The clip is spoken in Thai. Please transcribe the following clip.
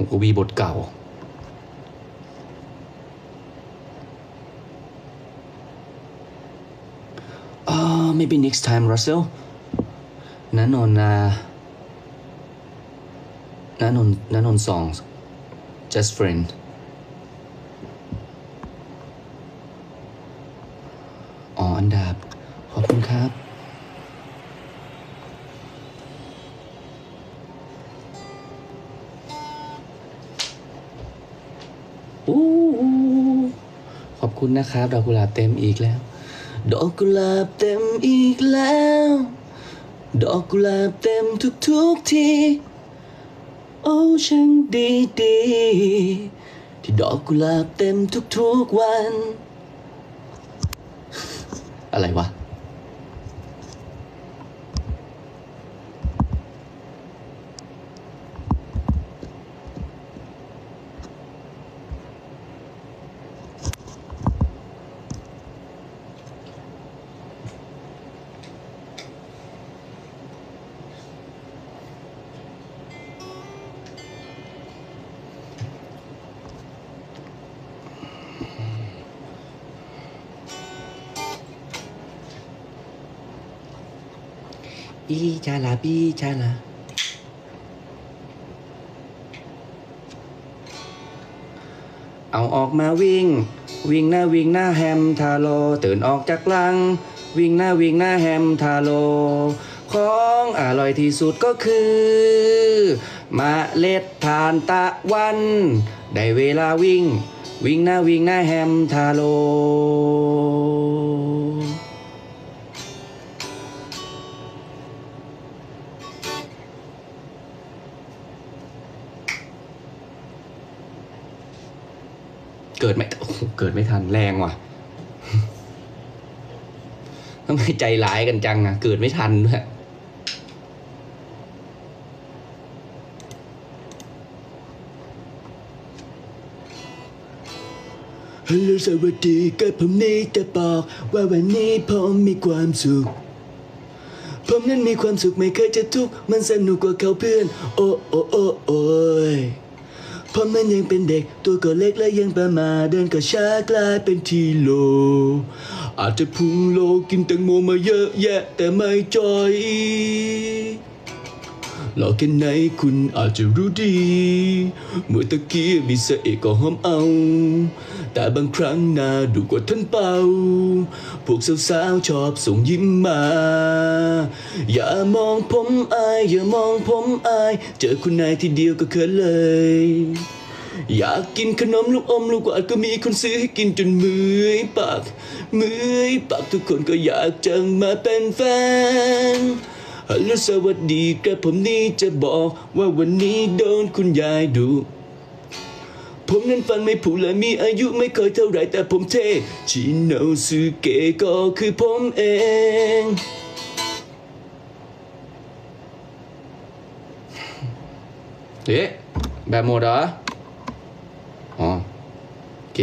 ของกวีบทเก่า Uh, maybe next time, Russell. นันนนนะนันนนนันนน songs just friend อ๋อ อันดับ ขอบคุณครับ อู้ขอบคุณนะครับ ดอกกุหลาบเต็มอีกแล้ว ดอกกุหลาบเต็มอีกแล้ว ดอกกุหลาบเต็มทุกๆที โอ้ช่างดีดีที่ดอกกุหลาบเต็มทุกๆวัน อะไรวะ อีชาลาปีชาลาเอาออกมาวิ่ง วิ่งหน้าวิ่งหน้าแฮมทาโล ตื่นออกจากลัง วิ่งหน้าวิ่งหน้าแฮมทาโล ของอร่อยที่สุดก็คือมะเล็ดทานตะวัน ได้เวลาวิ่ง วิ่งหน้าวิ่งหน้าแฮมทาโล เกิดไม่โอ้โหเกิดไม่ทันแรงว่ะทำไมใจร้ายกันจังอะเกิดไม่ทันด้วยฮัลโหลสวัสดีกับผมนี่จะบอกว่าวันนี้ผมมีความสุข ผมนั้นมีความสุขไม่เคยจะทุกข์มันสนุกกว่าเขาเพื่อน โอ้โอ้โอ้โอ้ย ผมนั้นยังเป็นเด็กตัวก็เล็กและยังประมาเดินก็ช้ากลายเป็นทีโล อาจจะพุงโลกินแตงโมมาเยอะแยะแต่ไม่จอย หลอกแค่ไหนคุณอาจจะรู้ดี เมื่อตะกี้มีเสเอกก็หอมเอา แต่บางครั้งน้าดูกว่าท่านเป่า พวกสาวๆชอบส่งยิ้มมา อย่ามองผมอาย อย่ามองผมอาย เจอคุณนายทีเดียวก็เขินเลย อยากกินขนมลูกอมลูกกวาดก็มีคนซื้อให้กินจนมือยปากมือยปากทุกคนก็อยากจะมาเป็นแฟน ฮัลโหลสวัสดีครับผมนี่จะบอกว่าวันนี้โดนคุณยายดุผมนั้นฟันไม่ผุและมีอายุไม่ค่อยเท่าไหรแต่ผมเท่ชินโนสุเกะก็คือผมเองเอ๊ะแบบหมดเหรออ๋อโอเค